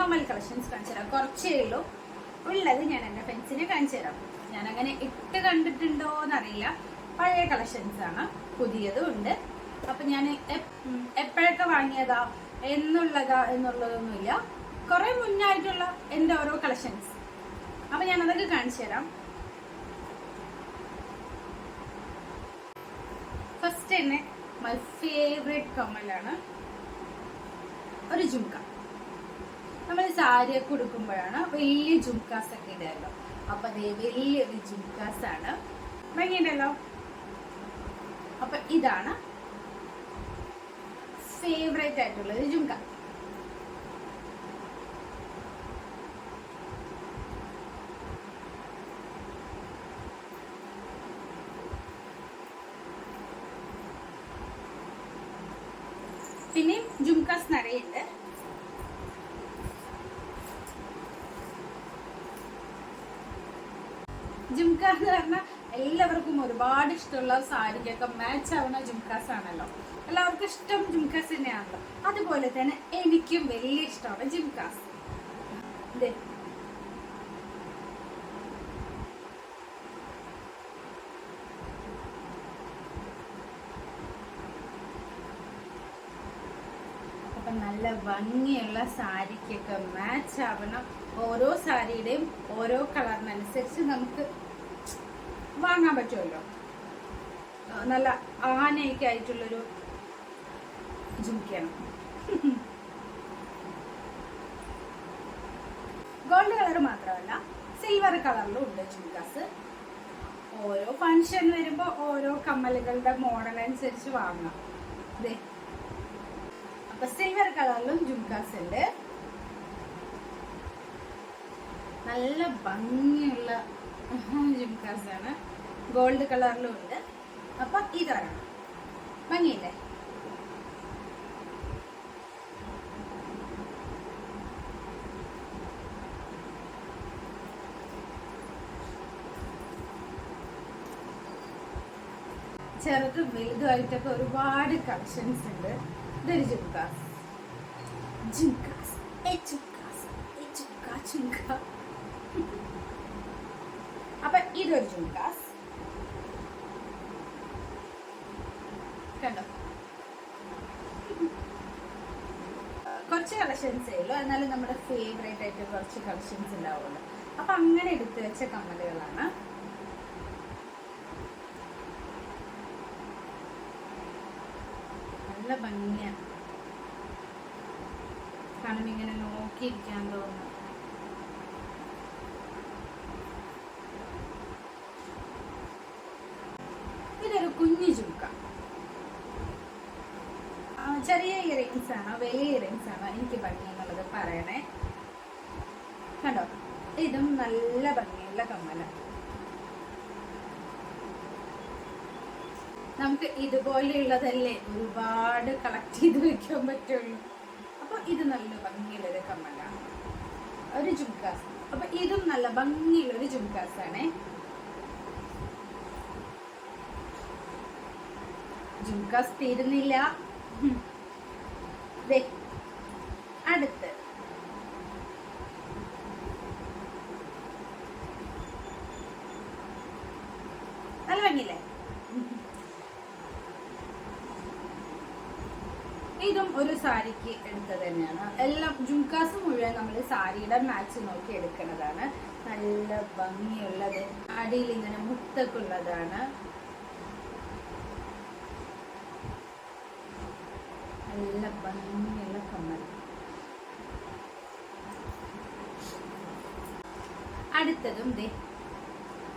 Kamal collections കാണിച്ചു തരാം. കുറച്ചേ ഉള്ളൂ. ഉള്ളത് ഞാൻ എന്റെ ഫ്രണ്ട്സിനെ കാണിച്ചു തരാം. ഞാൻ അങ്ങനെ ഇട്ട് കണ്ടിട്ടുണ്ടോ എന്നറിയില്ല പഴയ കളക്ഷൻസ് ആണ്. പുതിയതും ഉണ്ട്. അപ്പൊ ഞാൻ എപ്പോഴൊക്കെ വാങ്ങിയതാ എന്നുള്ളതാ എന്നുള്ളതൊന്നുമില്ല. കുറേ മുന്നായിട്ടുള്ള എന്റെ ഓരോ കളക്ഷൻസ് അപ്പൊ ഞാൻ അതൊക്കെ കാണിച്ചു തരാം. ഫസ്റ്റ് തന്നെ മൈ ഫേവറേറ്റ് കമ്മലാണ് ഒരു ജുംക്ക നമ്മൾ സാരിയൊക്കെ ഉടുക്കുമ്പോഴാണ് വലിയ ജുംക്കാസ് ഒക്കെ ഇടുമല്ലോ അപ്പൊ അതേ വലിയൊരു ജുംക്കാസ് ആണ്. ഭംഗിയുണ്ടല്ലോ? അപ്പൊ ഇതാണ് ഫേവറേറ്റ് ആയിട്ടുള്ളത് ജുംക്ക പിന്നെയും ജുംകാസ് നിറയുണ്ട് ജുംക്ക എന്ന് പറഞ്ഞാൽ എല്ലാവർക്കും ഒരുപാട് ഇഷ്ടമുള്ള സാരിക്കൊക്കെ മാച്ച് ആവുന്ന ജുംക്കാസ് ആണല്ലോ. എല്ലാവർക്കും ഇഷ്ടം ജുംക്കാസ് തന്നെയാണല്ലോ. അതുപോലെ തന്നെ എനിക്കും വലിയ ഇഷ്ടമാണ് ദേ. അപ്പൊ നല്ല ഭംഗിയുള്ള സാരിക്കൊക്കെ മാച്ച് ആവണം. ഓരോ സാരിയുടെയും ഓരോ കളറിനനുസരിച്ച് നമുക്ക് വാങ്ങാൻ പറ്റുമല്ലോ? നല്ല ആനയൊക്കെ ആയിട്ടുള്ളൊരു ജുംക്കയാണ്. ഗോൾഡ് കളർ മാത്രമല്ല സിൽവർ കളറിലും ഉണ്ട് ജുമിക്കാസ് ഓരോ ഫങ്ഷൻ വരുമ്പോൾ ഓരോ കമ്മലുകളുടെ മോഡൽ അനുസരിച്ച് വാങ്ങാം. അതെ അപ്പൊ സിൽവർ കളറിലും ജുമിക്കാസ് ഉണ്ട്. നല്ല ഭംഗിയുള്ള ജിംകാസ് ആണ് ഗോൾഡ് കളറിലും ഉണ്ട്. അപ്പൊ ഇതാണ് ഭംഗിയില്ലേ? ചെറുതും വലുതുമായിട്ടൊക്കെ ഒരുപാട് കളക്ഷൻസ് ഉണ്ട്. ഇതൊരു ജുംക്കാസ് ജുംക്കാസ് ജുംക്കാ ജുംക്ക അപ്പൊ ഇതൊരു ജുംക്കാസ് കണ്ടോ? കുറച്ച് കളക്ഷൻസേ ഉള്ളൂ. എന്നാലും നമ്മുടെ ഫേവറേറ്റ് ആയിട്ട് കുറച്ച് കളക്ഷൻസ് ഉണ്ടാവുള്ളൂ. അപ്പൊ അങ്ങനെ എടുത്തു വെച്ച കമ്മലുകളാണ്. നല്ല ഭംഗിയാണ് കാരണം ഇങ്ങനെ നോക്കിയിരിക്കാൻ തോന്നുന്നു ഇതൊരു കുഞ്ഞു ചുക്ക ചെറിയ ഇയറിങ്സ് ആണോ വലിയ ഇയറിങ്സ് ആണോ എനിക്ക് ഭംഗി എന്നുള്ളത് പറയണേ. കണ്ടോ? ഇതും നല്ല ഭംഗിയുള്ള കമ്മല. നമുക്ക് ഇതുപോലെയുള്ളതല്ലേ ഒരുപാട് കളക്ട് ചെയ്ത് വെക്കാൻ പറ്റുള്ളൂ. അപ്പൊ ഇത് നല്ല ഭംഗിയുള്ളൊരു കമ്മലാണ്. ഒരു ജുംകാസ് അപ്പൊ ഇതും നല്ല ഭംഗിയുള്ളൊരു ആണേ ജുംകാസ് തീരുന്നില്ല. അടുത്ത്. നല്ല ഭംഗിയില്ലേ? ഇതും ഒരു സാരിക്ക് എടുത്തത് തന്നെയാണ്. എല്ലാം ജുംകാസ് മുഴുവൻ നമ്മൾ സാരിയുടെ മാച്ച് നോക്കി എടുക്കുന്നതാണ്. നല്ല ഭംഗിയുള്ളത്. അടിയിൽ ഇങ്ങനെ മുത്തൊക്കെ ഉള്ളതാണ്. നല്ല ഭംഗിയുള്ള കമ്മൽ. അടുത്തതും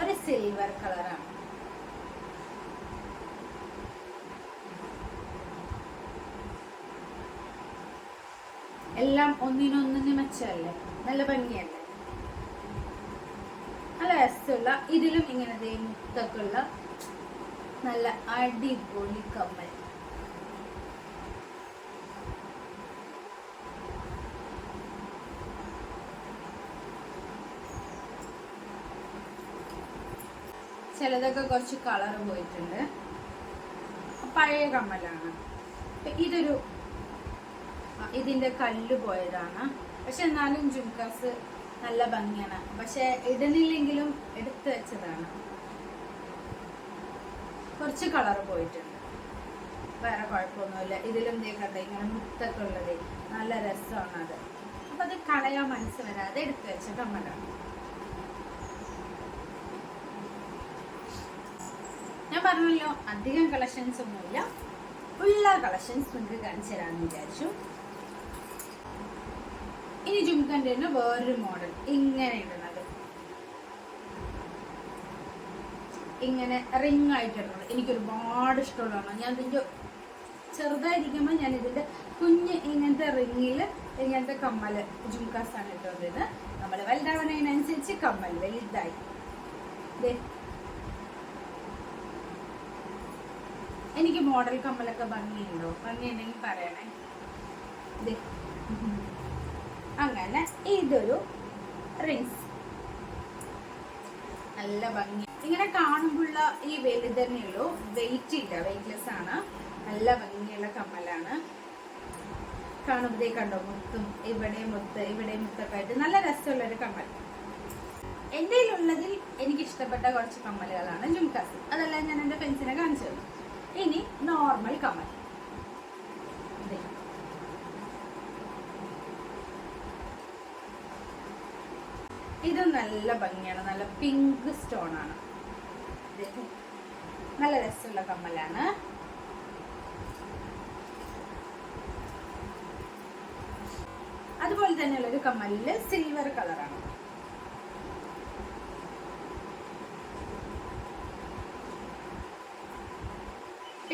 ഒരു സിൽവർ കളറാണ് എല്ലാം ഒന്നിനൊന്നിന് മെച്ചമല്ലേ? നല്ല ഭംഗിയല്ലേ? നല്ല രസമുള്ള ഇതിലും ഇങ്ങനത്തെ മുത്തക്കുള്ള നല്ല അടിപൊളി കമ്മൽ. ചിലതൊക്കെ കുറച്ച് കളർ പോയിട്ടുണ്ട്. പഴയ കമ്മലാണ്. ഇതൊരു ഇതിന്റെ കല്ല് പോയതാണ്. പക്ഷെ എന്നാലും ജുംകാസ് നല്ല ഭംഗിയാണ്. പക്ഷെ ഇടണില്ലെങ്കിലും എടുത്തു വെച്ചതാണ്. കുറച്ച് കളർ പോയിട്ടുണ്ട്. വേറെ കുഴപ്പമൊന്നുമില്ല. ഇതിലും ദേ കണ്ട ഇങ്ങനെ മുത്തൊക്കെ ഉള്ളത്. നല്ല രസമാണ് അത്. അപ്പൊ അത് കളയാൻ മനസ്സ് വരാതെ എടുത്തു വെച്ച കമ്മലാണ്. ഞാൻ പറഞ്ഞല്ലോ അധികം കളക്ഷൻസ് ഒന്നുമില്ല. ഉള്ള കളക്ഷൻസ് നിങ്ങൾക്ക് കാണിച്ചു തരാമെന്ന് വിചാരിച്ചു. ഇനി ജുംകന്റെ തന്നെ വേറൊരു മോഡൽ ഇങ്ങനെ ഇടുന്നത് ഇങ്ങനെ റിങ് ആയിട്ടിടുന്നത് എനിക്ക് ഒരുപാട് ഇഷ്ടമുള്ളതാണ്. ഞാൻ ഇതിന്റെ ചെറുതായിരിക്കുമ്പോൾ ഞാൻ ഇതിന്റെ കുഞ്ഞ് ഇങ്ങനത്തെ റിങ്ങിൽ ഇങ്ങനത്തെ കമ്മൽ ജുംകാസാണ് ഇട്ടുകൊണ്ടിരുന്നത്. നമ്മൾ വലുതാവണതിനനുസരിച്ച് കമ്മൽ വലുതായി. എനിക്ക് മോഡൽ കമ്മലൊക്കെ ഭംഗിയുണ്ടോ? ഭംഗിയുണ്ടെങ്കിൽ പറയണേ. അങ്ങനെ ഇതൊരു റിങ്സ് നല്ല ഭംഗി. ഇങ്ങനെ കാണുമ്പോഴുള്ള ഈ വലുത് തന്നെയുള്ളൂ വെയിറ്റ് ഇല്ല വെയിറ്റ്ലെസ് ആണ്. നല്ല ഭംഗിയുള്ള കമ്മലാണ്. കാണുമ്പോഴേ കണ്ടോ മുത്തും ഇവിടെ മുത്ത് ഇവിടെ മുത്തൊക്കെ ആയിട്ട് നല്ല രസമുള്ള ഒരു കമ്മൽ. എന്റെ ഉള്ളതിൽ എനിക്ക് ഇഷ്ടപ്പെട്ട കുറച്ച് കമ്മലുകളാണ് ജുംകാസ് അതെല്ലാം ഞാൻ എന്റെ ഫ്രണ്ട്സിനെ കാണിച്ചു തന്നു. ഇനി നോർമൽ കമൽ. ഇത് നല്ല ഭംഗിയാണ്. നല്ല പിങ്ക് സ്റ്റോൺ ആണ്. നല്ല രസമുള്ള കമ്മലാണ്. അതുപോലെ തന്നെയുള്ളൊരു കമ്മലിൽ സിൽവർ കളറാണ്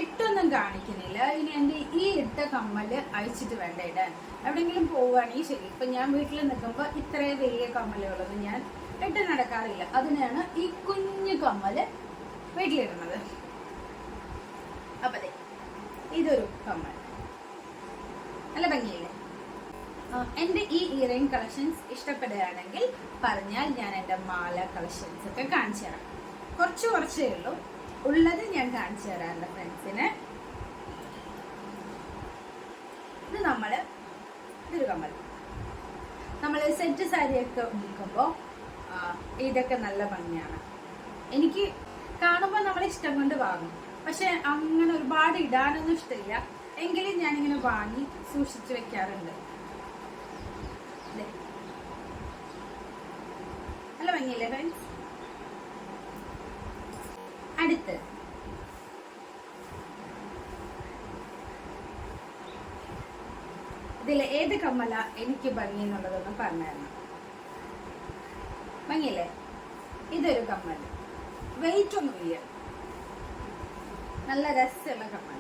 ഇട്ടൊന്നും കാണിക്കുന്നില്ല. ഇനി എന്റെ ഈ ഇട്ട കമ്മൽ അഴിച്ചിട്ട് വേണ്ട ഇടാൻ? എവിടെയെങ്കിലും പോവുകയാണെങ്കിൽ ശരി. ഇപ്പൊ ഞാൻ വീട്ടിൽ നിൽക്കുമ്പോൾ ഇത്രയും വലിയ കമ്മലുകളൊന്നും ഞാൻ ഇട്ട് നടക്കാറില്ല. അതിനാണ് ഈ കുഞ്ഞു കമ്മൽ വീട്ടിലിടുന്നത്. അപ്പതെ ഇതൊരു കമ്മൽ. നല്ല ഭംഗിയില്ലേ? എന്റെ ഈ ഇയറിംഗ് കളക്ഷൻസ് ഇഷ്ടപ്പെടുകയാണെങ്കിൽ പറഞ്ഞാൽ ഞാൻ എന്റെ മാല കളക്ഷൻസ് ഒക്കെ കാണിച്ചു തരാം. കുറച്ച് കുറച്ചേ ഉള്ളൂ. ഉള്ളത് ഞാൻ കാണിച്ചു തരാറുണ്ട് ഫ്രണ്ട്സിന്. ഇത് നമ്മൾ ഇതൊരു കമ്മൽ നമ്മൾ സെറ്റ് സാരിയൊക്കെ ഉടുക്കുമ്പോൾ ഇതൊക്കെ നല്ല ഭംഗിയാണ്. എനിക്ക് കാണുമ്പോൾ നമ്മൾ ഇഷ്ടം കൊണ്ട് വാങ്ങും. പക്ഷെ അങ്ങനെ ഒരുപാട് ഇടാനൊന്നും ഇഷ്ടമില്ല. എങ്കിലും ഞാനിങ്ങനെ വാങ്ങി സൂക്ഷിച്ചു വെക്കാറുണ്ട്. നല്ല ഭംഗിയല്ലേ ഫ്രണ്ട്സ് അടുത്ത്. ഇതിൽ ഏത് കമ്മല എനിക്ക് ഭംഗി എന്നുള്ളതൊന്ന് പറഞ്ഞായിരുന്നു ഭംഗിയല്ലേ? ഇതൊരു കമ്മൽ. വെയിറ്റ് ഒന്നും ഇല്ല. നല്ല രസമുള്ള കമ്മൽ.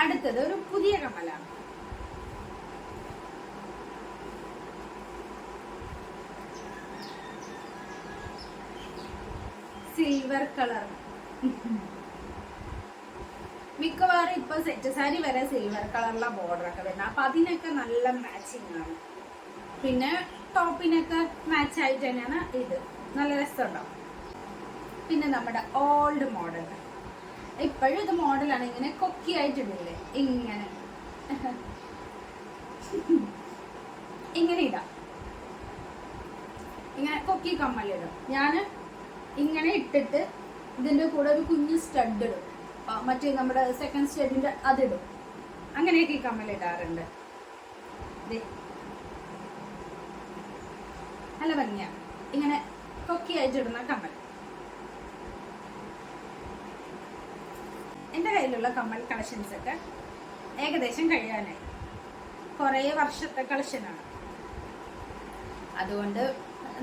അടുത്തത് ഒരു പുതിയ കമ്മലാണ്. സിൽവർ കളർ മിക്കവാറും ഇപ്പൊ സെറ്റ് സാരി വരെ സിൽവർ കളറിലെ ബോർഡർ ഒക്കെ വരുന്നത് അപ്പൊ അതിനൊക്കെ നല്ല മാച്ചിങ് ആണ്. പിന്നെ ടോപ്പിനൊക്കെ മാച്ച് ആയിട്ട് തന്നെയാണ് ഇത്. നല്ല രസമുണ്ടാവും. പിന്നെ നമ്മുടെ ഓൾഡ് മോഡൽ ഇപ്പോഴും ഇത് മോഡലാണ് ഇങ്ങനെ കൊക്കി ആയിട്ടുണ്ടല്ലേ ഇങ്ങനെ. ഇങ്ങനെ ഇടാം. ഇങ്ങനെ കൊക്കി കമ്മലിടും. ഞാൻ ഇങ്ങനെ ഇട്ടിട്ട് ഇതിന്റെ കൂടെ ഒരു കുഞ്ഞു സ്റ്റഡ് ഇടും. മറ്റേ നമ്മുടെ സെക്കൻഡ് സ്റ്റഡിന്റെ അതിടും അങ്ങനെയൊക്കെ ഈ ദേ. നല്ല ഭംഗിയ. ഇങ്ങനെ കൊക്കി കമ്മൽ. എന്റെ കയ്യിലുള്ള കമ്മൽ കളക്ഷൻസ് ഒക്കെ ഏകദേശം കഴിയാനായി. കുറേ വർഷത്തെ കളക്ഷനാണ് അതുകൊണ്ട്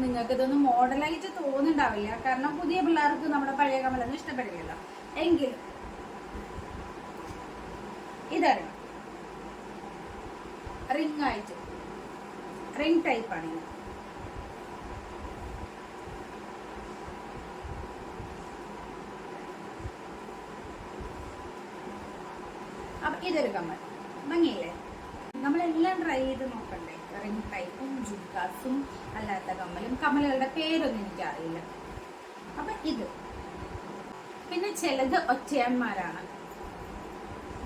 നിങ്ങൾക്ക് ഇതൊന്നും മോഡലായിട്ട് തോന്നുന്നുണ്ടാവില്ല. കാരണം പുതിയ പിള്ളേർക്ക് നമ്മുടെ പഴയ കമലൊന്നും ഇഷ്ടപ്പെടില്ലല്ലോ എങ്കിലും ഇതാണ്. റിംഗ് ആയിട്ട് റിംഗ് ടൈപ്പ് ആണ് ഇത്. ഇതൊരു കമ്മൽ. ഭംഗിയില്ലേ? നമ്മളെല്ലാം ട്രൈ ചെയ്ത് നോക്കണ്ടേ ജുക്കാസും അല്ലാത്ത കമ്മലും. കമ്മലുകളുടെ പേരൊന്നും എനിക്കറിയില്ല. അപ്പൊ ഇത്. പിന്നെ ചിലത് ഒറ്റയന്മാരാണ്.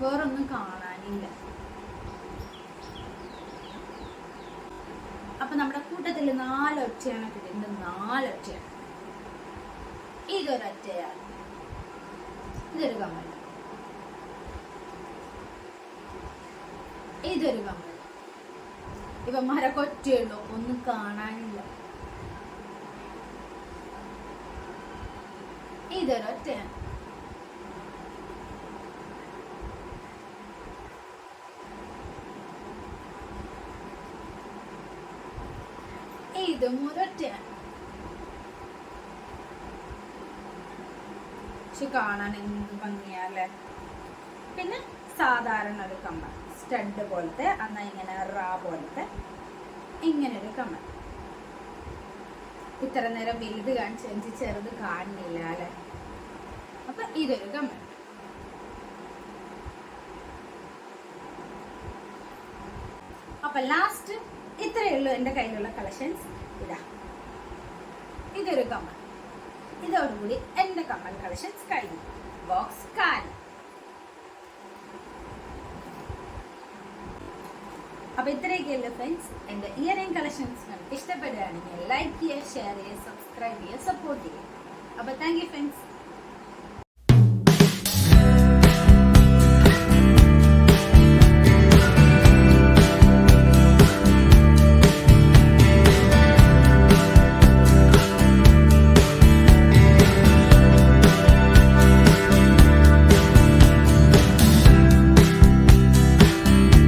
വേറൊന്നും കാണാനില്ല. അപ്പൊ നമ്മുടെ കൂട്ടത്തിൽ നാല് ഒറ്റയാണ് കിട്ടുന്നത് നാല് ഇതൊരൊറ്റയാണ്. ഇതൊരു കമ്മൽ ഇതൊരു കമ്മൽ ഇവന്മാരൊക്കെ ഒറ്റയുള്ളൂ ഒന്നും കാണാനില്ല. ഇതൊരൊറ്റയാണ് ഇതും ഒരൊറ്റയാണ് പക്ഷെ കാണാൻ എന്ത് പിന്നെ സാധാരണ ഒരു കമ്മൽ സ്റ്റഡ് പോലത്തെ എന്നാൽ ഇങ്ങനെ റാ പോലത്തെ ഇങ്ങനൊരു കമ്മൽ. ഇത്ര നേരം വലുത് കാണിച്ച് എനിക്ക് ചെറുത് കാണുന്നില്ല അല്ലെ? അപ്പൊ ഇതൊരു കമ്മൽ. അപ്പൊ ലാസ്റ്റ് ഇത്രയേ ഉള്ളൂ എന്റെ കയ്യിലുള്ള കളക്ഷൻസ് ഇതാ. ഇതൊരു കമ്മൽ. ഇതോടുകൂടി എന്റെ കമ്മൽ കളക്ഷൻസ് കഴിഞ്ഞു. ബോക്സ് കാലി. അപ്പൊ ഇത്രയൊക്കെയല്ലേ ഫ്രണ്ട്സ് എന്റെ ഇയറിംഗ് കളക്ഷൻസ് നിങ്ങൾക്ക് ഇഷ്ടപ്പെടുകയാണെങ്കിൽ ലൈക്ക് ചെയ്യുക ഷെയർ ചെയ്യുക സബ്സ്ക്രൈബ് ചെയ്യുക സപ്പോർട്ട് ചെയ്യുക. അപ്പൊ താങ്ക് യു ഫ്രണ്ട്സ്